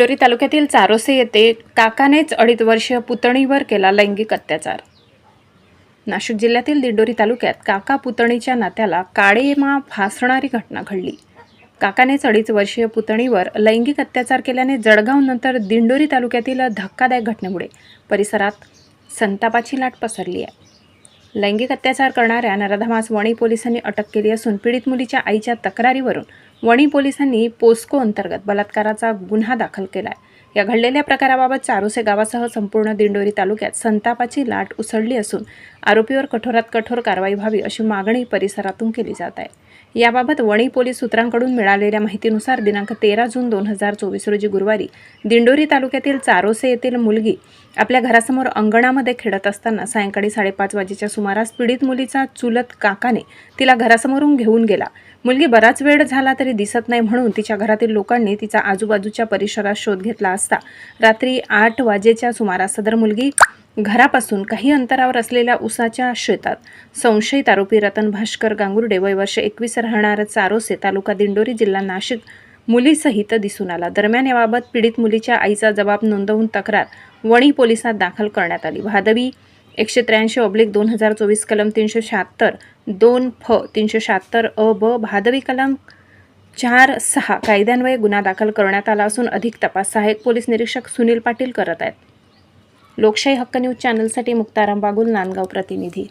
दिंडोरी तालुक्यातील चारोसे येथे काकानेच अडीच वर्षीय पुतणीवर केला लैंगिक अत्याचार. नाशिक जिल्ह्यातील दिंडोरी तालुक्यात काका पुतणीच्या नात्याला काळेमा फासणारी घटना घडली. काकानेच अडीच वर्षीय पुतणीवर लैंगिक अत्याचार केल्याने जळगाव नंतर दिंडोरी तालुक्यातील धक्कादायक घटनेमुळे परिसरात संतापाची लाट पसरली आहे. लैंगिक अत्याचार करणाऱ्या नराधमास वणी पोलिसांनी अटक केली असून पीडित मुलीच्या आईच्या तक्रारीवरून वणी पोलिसांनी पोस्को अंतर्गत बलात्काराचा गुन्हा दाखल केला आहे या घडलेल्या प्रकाराबाबत चारोसे गावासह संपूर्ण दिंडोरी तालुक्यात संतापाची लाट उसळली असून आरोपीवर कठोरात कठोर कारवाई व्हावी अशी मागणी परिसरातून केली जात आहे. याबाबत वणी पोलीस सूत्रांकडून मिळालेल्या माहितीनुसार दिनांक तेरा जून दोन हजार चोवीस रोजी गुरुवारी दिंडोरी तालुक्यातील चारोसे येथील मुलगी आपल्या घरासमोर अंगणामध्ये खेळत असताना सायंकाळी साडेपाच वाजेच्या सुमारास पीडित मुलीचा चुलत काकाने तिला घरासमोरून घेऊन गेला. मुलगी बराच वेळ झाला तरी तरी दिसत नाही म्हणून तिच्या घरातील लोकांनी तिचा आजूबाजूच्या परिसरात शोध घेतला असता. रात्री आठ वाजेच्या सुमारास सदर मुलगी घरापासून काही अंतरावर असलेल्या उसाच्या शेतात संशयित आरोपी रतन भास्कर गांगुर्डे वय वर्ष एकवीस राहणार चारोसे तालुका दिंडोरी जिल्हा नाशिक मुलीसहित दिसून आला. दरम्यान याबाबत पीडित मुलीच्या आईचा जबाब नोंदवून तक्रार वणी पोलिसात दाखल करण्यात आली. भादवी एकशे त्र्याऐंशी ऑब्लिक दोन हजार चोवीस कलम तीनशे शहात्तर दोन फ तीनशे शहात्तर अ ब भादवी कलम चार सहा कायद्यान्वये गुन्हा दाखल करण्यात आला असून अधिक तपास सहाय्यक पोलीस निरीक्षक सुनील पाटील करत आहेत. लोकशाही हक्क न्यूज चॅनलसाठी मुक्ताराम बागुल नांदगाव प्रतिनिधी.